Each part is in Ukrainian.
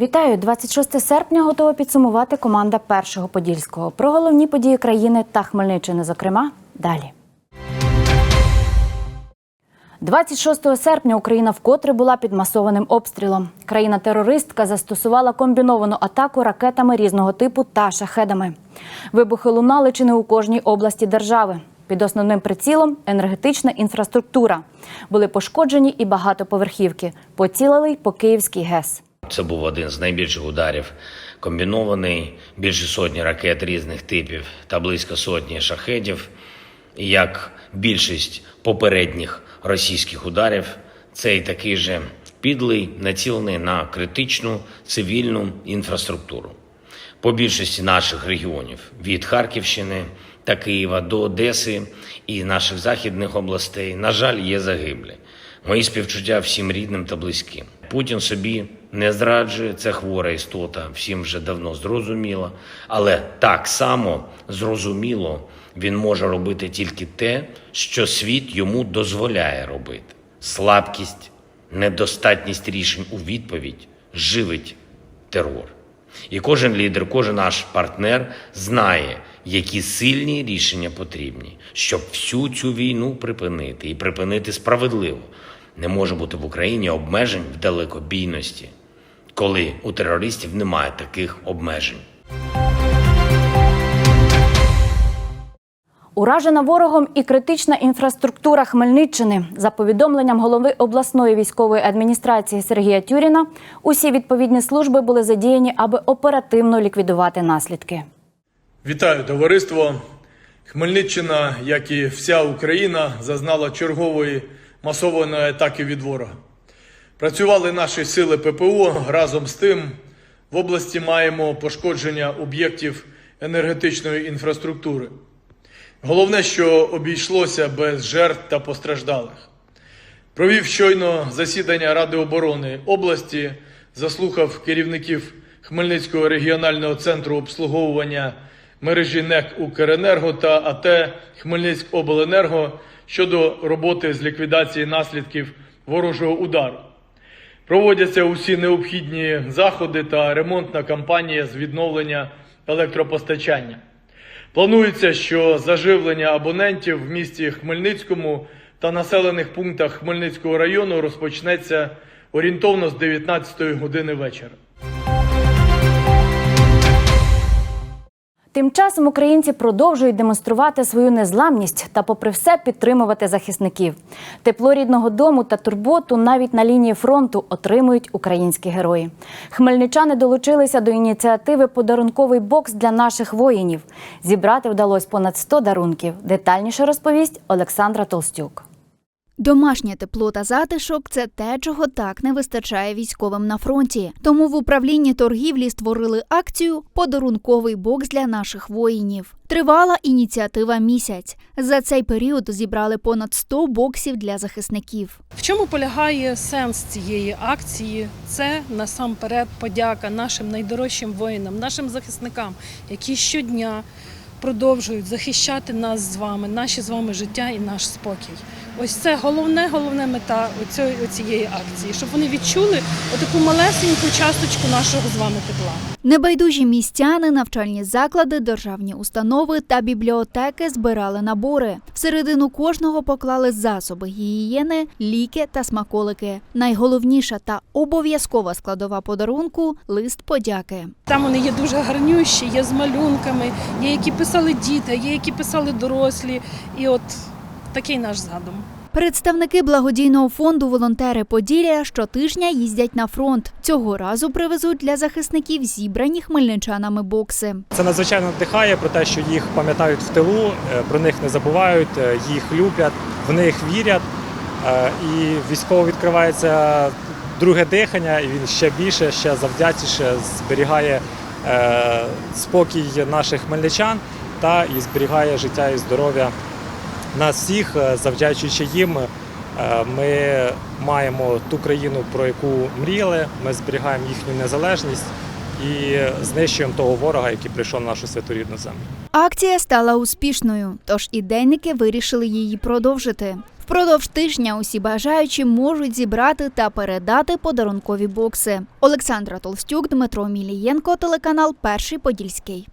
Вітаю! 26 серпня готова підсумувати команда першого подільського. Про головні події країни та Хмельниччини, зокрема, далі. 26 серпня Україна вкотре була під масованим обстрілом. Країна-терористка застосувала комбіновану атаку ракетами різного типу та шахедами. Вибухи лунали чи не у кожній області держави. Під основним прицілом енергетична інфраструктура. Були пошкоджені і багатоповерхівки. Поцілили й по Київський ГЕС. Це був один з найбільших ударів. Комбінований більше сотні ракет різних типів та близько сотні шахедів. І як більшість попередніх російських ударів, цей такий же підлий, націлений на критичну цивільну інфраструктуру. По більшості наших регіонів від Харківщини та Києва до Одеси і наших західних областей, на жаль, є загиблі. Мої співчуття всім рідним та близьким. Путін собі не зраджує, це хвора істота, всім вже давно зрозуміло. Але так само зрозуміло він може робити тільки те, що світ йому дозволяє робити. Слабкість, недостатність рішень у відповідь живить терор. І кожен лідер, кожен наш партнер знає, які сильні рішення потрібні, щоб всю цю війну припинити і припинити справедливо. Не може бути в Україні обмежень в далекобійності, коли у терористів немає таких обмежень. Уражена ворогом і критична інфраструктура Хмельниччини. За повідомленням голови обласної військової адміністрації Сергія Тюріна, усі відповідні служби були задіяні, аби оперативно ліквідувати наслідки. Вітаю товариство. Хмельниччина, як і вся Україна, зазнала чергової масованої атаки від ворога. Працювали наші сили ППО разом з тим. В області маємо пошкодження об'єктів енергетичної інфраструктури. Головне, що обійшлося без жертв та постраждалих. Провів щойно засідання Ради оборони області, заслухав керівників Хмельницького регіонального центру обслуговування мережі НЕК Укренерго та АТ Хмельницькобленерго щодо роботи з ліквідації наслідків ворожого удару. Проводяться усі необхідні заходи та ремонтна кампанія з відновлення електропостачання. Планується, що заживлення абонентів в місті Хмельницькому та населених пунктах Хмельницького району розпочнеться орієнтовно з 19 години вечора. Тим часом українці продовжують демонструвати свою незламність та, попри все, підтримувати захисників. Тепло рідного дому та турботу навіть на лінії фронту отримують українські герої. Хмельничани долучилися до ініціативи Подарунковий бокс для наших воїнів. Зібрати вдалося понад 100 дарунків. Детальніше розповість Олександра Толстюк. Домашнє тепло та затишок це те, чого так не вистачає військовим на фронті. Тому в управлінні торгівлі створили акцію Подарунковий бокс для наших воїнів. Тривала ініціатива місяць. За цей період зібрали понад 100 боксів для захисників. В чому полягає сенс цієї акції? Це насамперед подяка нашим найдорожчим воїнам, нашим захисникам, які щодня продовжують захищати нас з вами, наші з вами життя і наш спокій. Ось це головне, головна мета оцієї акції, щоб вони відчули отаку малесеньку часточку нашого з вами тепла. Небайдужі містяни, навчальні заклади, державні установи та бібліотеки збирали набори. Всередину кожного поклали засоби гігієни, ліки та смаколики. Найголовніша та обов'язкова складова подарунку лист подяки. Там вони є дуже гарнющі, є з малюнками, є які писали діти, є які писали дорослі. І от такий наш задум. Представники благодійного фонду Волонтери Поділля щотижня їздять на фронт. Цього разу привезуть для захисників зібрані хмельничанами бокси. Це надзвичайно надихає про те, що їх пам'ятають в тилу, е, про них не забувають, е, їх люблять, в них вірять. Е, І військово відкривається друге дихання, і він ще більше, ще завдячніше зберігає спокій наших хмельничан та і зберігає життя і здоров'я нас всіх. Е, Завдячуючи їм, е, ми маємо ту країну, про яку мріяли. Ми зберігаємо їхню незалежність і знищуємо того ворога, який прийшов на нашу святу рідну землю. Акція стала успішною, тож ідейники вирішили її продовжити. Впродовж тижня усі бажаючі можуть зібрати та передати подарункові бокси. Олександра Толстюк, Дмитро Мілієнко, телеканал Перший Подільський.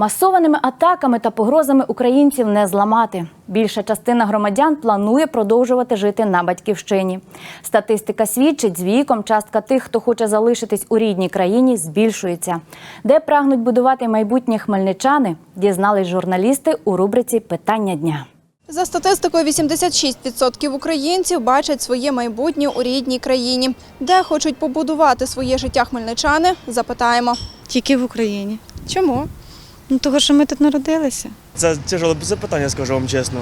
Масованими атаками та погрозами українців не зламати. Більша частина громадян планує продовжувати жити на батьківщині. Статистика свідчить, з віком частка тих, хто хоче залишитись у рідній країні, збільшується. Де прагнуть будувати майбутнє хмельничани, дізнались журналісти у рубриці Питання дня. За статистикою, 86% українців бачать своє майбутнє у рідній країні. Де хочуть побудувати своє життя хмельничани, запитаємо. Тільки в Україні. Чому? Ну, того, що ми тут народилися. Це тяжеле запитання, скажу вам чесно.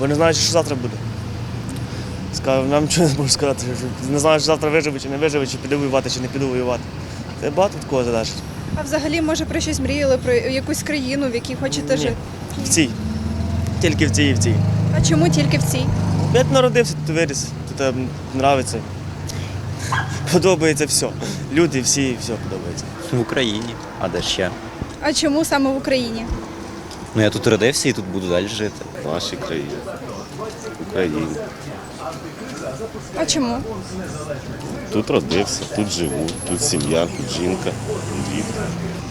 Бо не знаю, що завтра буде. Скажу, нам нічого не можу сказати. що Не знаю, чи завтра виживе, чи не виживе, чи піду воювати, чи не піду воювати. Це багато від кого залежить. А взагалі, може, про щось мріяли, про якусь країну, в якій хочете Ні. жити? В цій. Тільки в цій і в цій. А чому тільки в цій? Я тут народився, тут виріс, тут подобається. Подобається все. Люди всі, все подобається. В Україні, а де ще? А чому саме в Україні? Ну я тут родився і тут буду далі жити. В нашій країні. Україні. А чому? Тут родився, тут живу, тут сім'я, тут жінка, діти.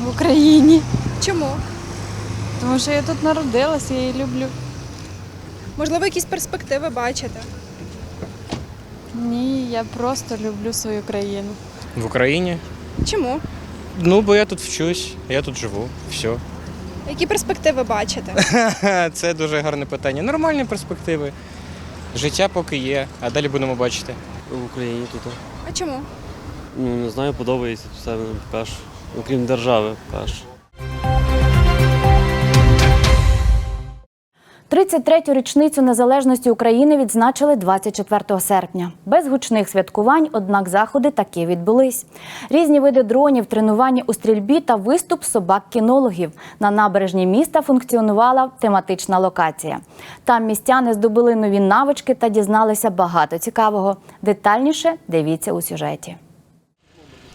В Україні. Чому? Тому що я тут народилася, я її люблю. Можливо, якісь перспективи бачите? Ні, я просто люблю свою країну. В Україні? Чому? Ну, бо я тут вчусь, я тут живу. Все. Які перспективи бачите? Це дуже гарне питання. Нормальні перспективи. Життя поки є, а далі будемо бачити. В Україні тут. А чому? Ну, не знаю, подобається все перш. Окрім держави, перш. 33-ю річницю незалежності України відзначили 24 серпня. Без гучних святкувань, однак заходи таки відбулись. Різні види дронів, тренування у стрільбі та виступ собак-кінологів. На набережні міста функціонувала тематична локація. Там містяни здобули нові навички та дізналися багато цікавого. Детальніше дивіться у сюжеті.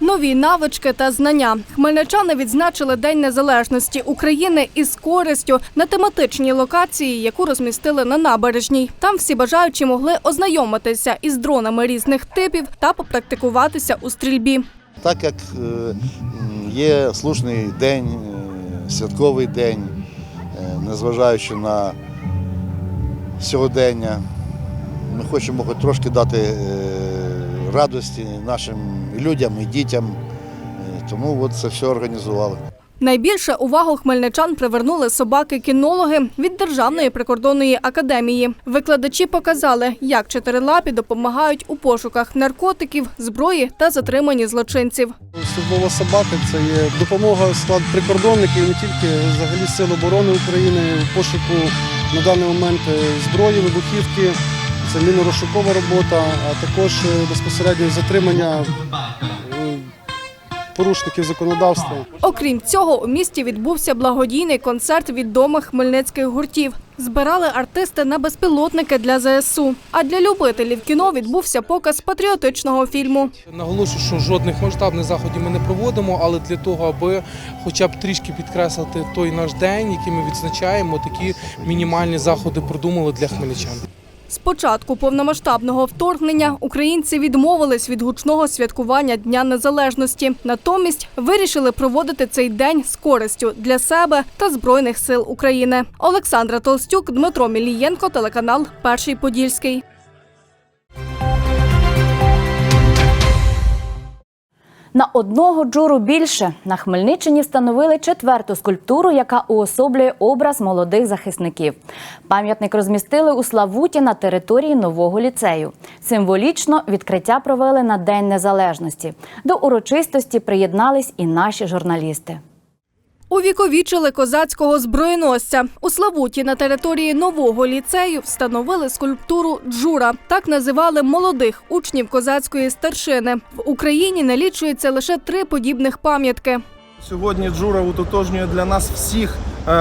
Нові навички та знання. Хмельничани відзначили День Незалежності України із користю на тематичній локації, яку розмістили на набережній. Там всі бажаючі могли ознайомитися із дронами різних типів та попрактикуватися у стрільбі. Так як е, є слушний день, е, святковий день, е, незважаючи на сьогодення, ми хочемо хоч трошки дати радості нашим людям і дітям. Е, Тому от це все організували. Найбільше увагу хмельничан привернули собаки-кінологи від Державної прикордонної академії. Викладачі показали, як чотирилапі допомагають у пошуках наркотиків, зброї та затриманні злочинців. Службова собака це є допомога склад прикордонників, не тільки взагалі Сил оборони України в пошуку на даний момент е, зброї, вибухівки, це мінно-розшукова робота, а також е, безпосередньо затримання е, порушників законодавства. Окрім цього, у місті відбувся благодійний концерт відомих хмельницьких гуртів. Збирали артисти на безпілотники для ЗСУ. А для любителів кіно відбувся показ патріотичного фільму. Наголошую, що жодних масштабних заходів ми не проводимо, але для того, аби хоча б трішки підкреслити той наш день, який ми відзначаємо, такі мінімальні заходи продумали для хмельничан. З початку повномасштабного вторгнення українці відмовились від гучного святкування Дня Незалежності. Натомість вирішили проводити цей день з користю для себе та Збройних сил України. Олександра Толстюк, Дмитро Мілієнко, телеканал Перший Подільський. На одного джуру більше на Хмельниччині встановили четверту скульптуру, яка уособлює образ молодих захисників. Пам'ятник розмістили у Славуті на території нового ліцею. Символічно відкриття провели на День Незалежності. До урочистості приєднались і наші журналісти. Увіковічили козацького збройносця У Славуті на території нового ліцею встановили скульптуру Джура. Так називали молодих учнів козацької старшини. В Україні налічується лише три подібних пам'ятки. Сьогодні Джура утотожнює для нас всіх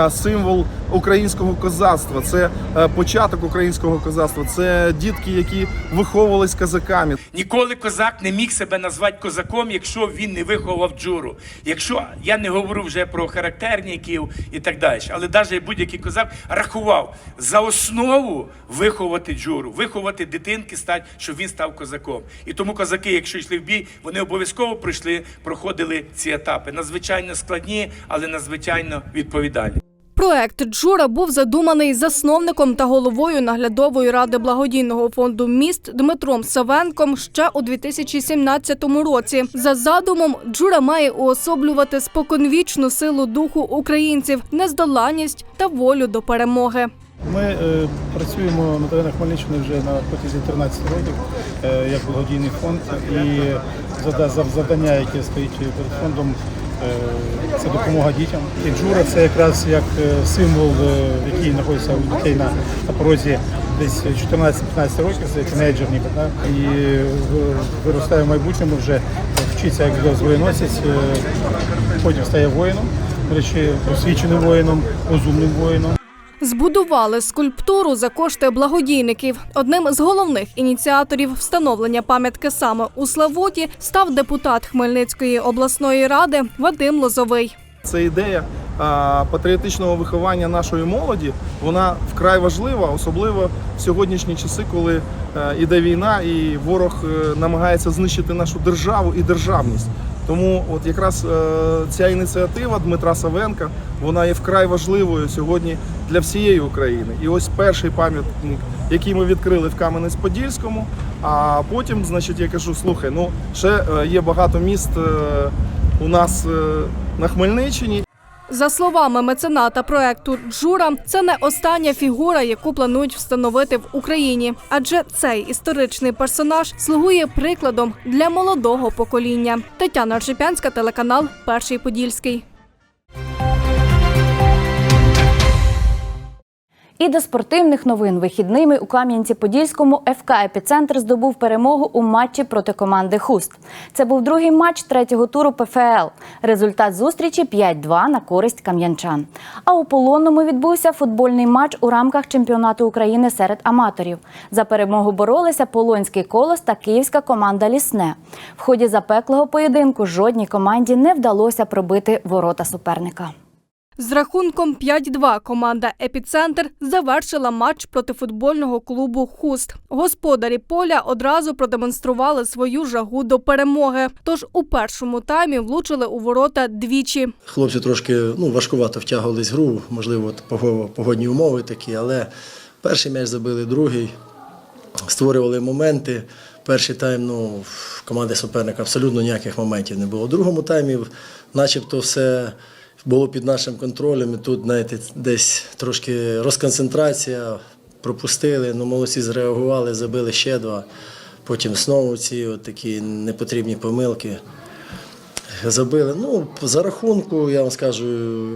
символ українського козацтва, це е, початок українського козацтва, це дітки, які виховувались козаками. Ніколи козак не міг себе назвати козаком, якщо він не виховав джуру. Якщо я не говорю вже про характерників і так далі, але навіть будь-який козак рахував за основу виховати джуру, виховати дитинки, стати, щоб він став козаком. І тому козаки, якщо йшли в бій, вони обов'язково пройшли, проходили ці етапи. Надзвичайно складні, але надзвичайно відповідальні. Проект Джура був задуманий засновником та головою наглядової ради благодійного фонду міст Дмитром Савенком ще у 2017 році. За задумом, Джура має уособлювати споконвічну силу духу українців, нездоланність та волю до перемоги. Ми е, працюємо на теренах Хмельниччини вже на протязі 13 років е, як благодійний фонд. І завдання, яке стоїть перед фондом, це допомога дітям. І джура це якраз як е, символ, е, який знаходиться у дітей на, на порозі десь 14-15 років, це тінейджерні, так? і е, виростає в майбутньому вже вчиться як зброєносець, е, потім стає воїном, до речі, освіченим воїном, розумним воїном. Збудували скульптуру за кошти благодійників. Одним з головних ініціаторів встановлення пам'ятки саме у Славуті став депутат Хмельницької обласної ради Вадим Лозовий. Це ідея патріотичного виховання нашої молоді. Вона вкрай важлива, особливо в сьогоднішні часи, коли е, іде війна і ворог е, намагається знищити нашу державу і державність. Тому, от якраз е, ця ініціатива Дмитра Савенка вона є вкрай важливою сьогодні для всієї України. І ось перший пам'ятник, який ми відкрили в Кам'янець-Подільському. А потім, значить, я кажу: слухай, ну ще е, є багато міст е, у нас на Хмельниччині. За словами мецената проекту Джура, це не остання фігура, яку планують встановити в Україні, адже цей історичний персонаж слугує прикладом для молодого покоління. Тетяна Аршипянська, телеканал Перший Подільський. І до спортивних новин вихідними у Кам'янці-Подільському ФК «Епіцентр» здобув перемогу у матчі проти команди Хуст. Це був другий матч третього туру ПФЛ. Результат зустрічі 5-2 на користь кам'янчан. А у полонному відбувся футбольний матч у рамках чемпіонату України серед аматорів. За перемогу боролися Полонський колос та київська команда Лісне. В ході запеклого поєдинку жодній команді не вдалося пробити ворота суперника. З рахунком 5-2 команда Епіцентр завершила матч проти футбольного клубу Хуст. Господарі поля одразу продемонстрували свою жагу до перемоги. Тож у першому таймі влучили у ворота двічі. Хлопці трошки ну, важкувато втягувались в гру, можливо, погодні умови такі, але перший м'яч забили, другий, створювали моменти. Перший тайм ну, в команди суперника абсолютно ніяких моментів не було. У другому таймі начебто все було під нашим контролем. І тут, знаєте, десь трошки розконцентрація, пропустили, ну молодці зреагували, забили ще два. Потім знову ці от такі непотрібні помилки. Забили. Ну, за рахунку, я вам скажу,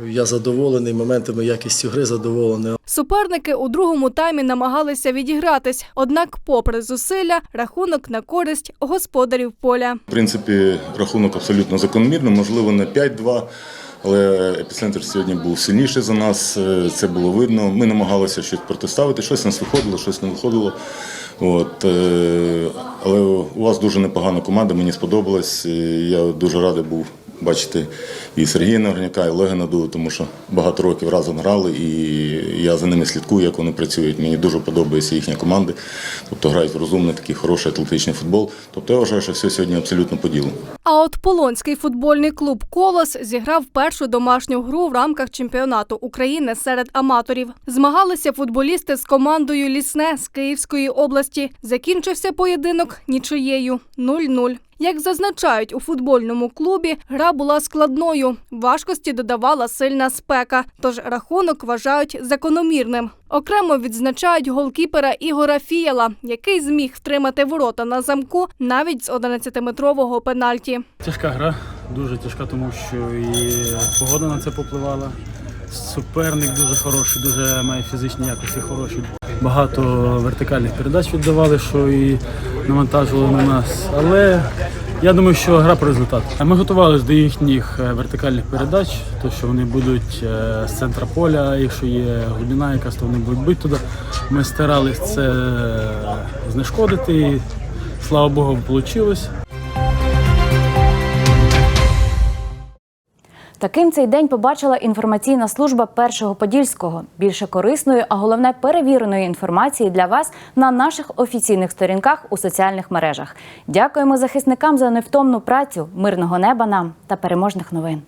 я задоволений моментами якістю гри задоволений. Суперники у другому таймі намагалися відігратись, однак, попри зусилля, рахунок на користь господарів поля. В принципі, рахунок абсолютно закономірний, можливо, не 5-2. Але епіцентр сьогодні був сильніший за нас, е, це було видно. Ми намагалися щось протиставити, щось нас виходило, щось не виходило. От, е, але у вас дуже непогана команда, мені сподобалось. Е, Я дуже радий був бачити і Сергія Нагорняка, і Олега Наду, тому що багато років разом грали, і я за ними слідкую, як вони працюють. Мені дуже подобається їхня команда. Тобто грають розумний, такий хороший атлетичний футбол. Тобто я вважаю, що все сьогодні абсолютно по ділу. А от Полонський футбольний клуб Колос зіграв першу домашню гру в рамках чемпіонату України серед аматорів. Змагалися футболісти з командою Лісне з Київської області. Закінчився поєдинок нічиєю 0-0. Як зазначають у футбольному клубі, гра була складною. Важкості додавала сильна спека, тож рахунок вважають закономірним. Окремо відзначають голкіпера Ігора Фіяла, який зміг втримати ворота на замку навіть з 11-метрового пенальті. Тяжка гра, дуже тяжка, тому що і погода на це попливала. Суперник дуже хороший, дуже має фізичні якості хороші. Багато вертикальних передач віддавали, що і навантажували на нас. Але Я думаю, що гра про результат. Ми готувалися до їхніх е, вертикальних передач, то що вони будуть е, з центра поля, якщо є глибина якась, то вони будуть бити туди. Ми старалися це е, знешкодити. Слава Богу, вийшло. Таким цей день побачила інформаційна служба першого подільського. Більше корисної, а головне перевіреної інформації для вас на наших офіційних сторінках у соціальних мережах. Дякуємо захисникам за невтомну працю, мирного неба нам та переможних новин.